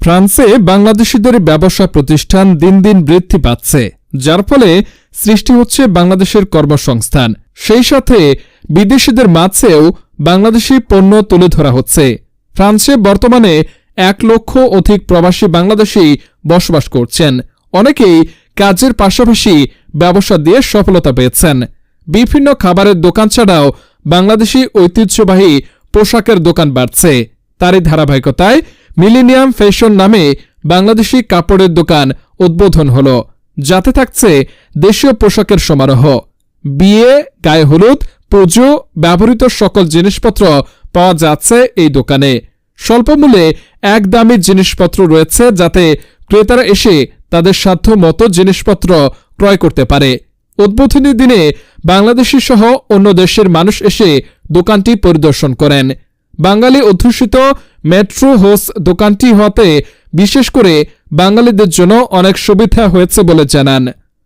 ফ্রান্সে বাংলাদেশিদের ব্যবসা প্রতিষ্ঠান দিন দিন বৃদ্ধি পাচ্ছে, যার ফলে সৃষ্টি হচ্ছে বাংলাদেশের কর্মসংস্থান। সেই সাথে বিদেশিদের মাঝেও বাংলাদেশি পণ্য তুলে ধরা হচ্ছে। ফ্রান্সে বর্তমানে এক লক্ষ অধিক প্রবাসী বাংলাদেশি বসবাস করছেন। অনেকেই কাজের পাশাপাশি ব্যবসা দিয়ে সফলতা পেয়েছেন। বিভিন্ন খাবারের দোকান ছাড়াও বাংলাদেশি ঐতিহ্যবাহী পোশাকের দোকান বাড়ছে। তারই ধারাবাহিকতায় মিলেনিয়াম ফ্যাশন নামে বাংলাদেশি কাপড়ের দোকান উদ্বোধন হল, যাতে থাকছে দেশীয় পোশাকের সমারোহ। বিয়ে, গায়ে হলুদ, পুজো, ব্যবহৃত সকল জিনিসপত্র পাওয়া যাচ্ছে এই দোকানে। স্বল্প মূল্যে এক দামি জিনিসপত্র রয়েছে যাতে ক্রেতারা এসে তাদের সাধ্য মতো জিনিসপত্র ক্রয় করতে পারে। উদ্বোধনী দিনে বাংলাদেশি সহ অন্য দেশের মানুষ এসে দোকানটি পরিদর্শন করেন। বাঙালি অধ্যুষিত মেট্রো হোস দোকানটি হতে বিশেষ করে বাঙালিদের জন্য অনেক সুবিধা হয়েছে বলে জানান।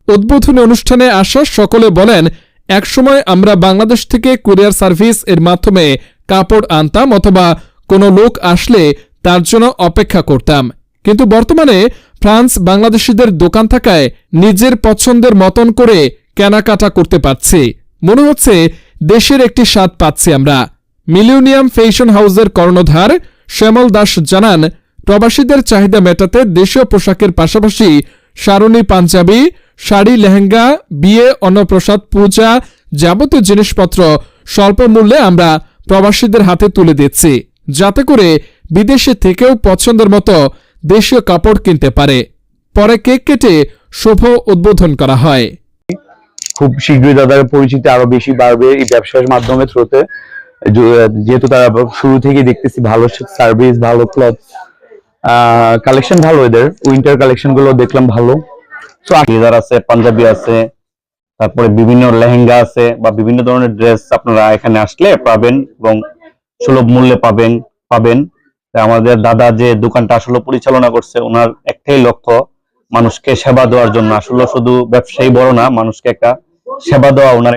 উদ্বোধনী অনুষ্ঠানে আসা সকলে বলেন, একসময় আমরা বাংলাদেশ থেকে কুরিয়ার সার্ভিস এর মাধ্যমে কাপড় আনতাম অথবা কোনো লোক আসলে তার জন্য অপেক্ষা করতাম। কিন্তু বর্তমানে ফ্রান্স বাংলাদেশিদের দোকান থাকায় নিজের পছন্দের মতন করে কেনাকাটা করতে পারছি। মনে হচ্ছে দেশের একটি স্বাদ পাচ্ছি আমরা। মিলিউনিয়াম ফ্যাশন হাউসের কর্ণধার শ্যামল দাস জানান, প্রবাসীদের চাহিদা মেটাতে দেশীয় পোশাকের পাশাপাশি সারণী পাঞ্জাবি, শাড়ি, লেহেঙ্গা, বিয়ে, অন্নপ্রসাদ, পূজা যাবতীয় জিনিসপত্র স্বল্প মূল্যে আমরা প্রবাসীদের হাতে তুলে দিচ্ছি, যাতে করে বিদেশে থেকেও পছন্দের মতো দেশীয় কাপড় কিনতে পারে। পরে কেক কেটে শুভ উদ্বোধন করা হয়। খুব শীঘ্রই তাদের পরিচিতি আরও বেশি বাড়বে এই ব্যবসার মাধ্যমে থ্রুতে। যেহেতু তারা শুরু থেকে দেখতেছি ভালো সার্ভিস ভালো ক্লথ কালেকশন ভালো এদের। উইন্টার কালেকশনগুলো দেখলাম ভালো। আছে, পাঞ্জাবি আছে, তারপরে বিভিন্ন লেহেঙ্গা আছে বা বিভিন্ন ধরনের ড্রেস আপনারা এখানে আসলে পাবেন এবং সুলভ মূল্যে পাবেন পাবেন। আমাদের দাদা যে দোকানটা আসলে পরিচালনা করছে, ওনার একটাই লক্ষ্য, মানুষকে সেবা দেওয়ার জন্য। আসলে শুধু ব্যবসায়ী বড় না, মানুষকে একটা সেবা দেওয়া, ওনার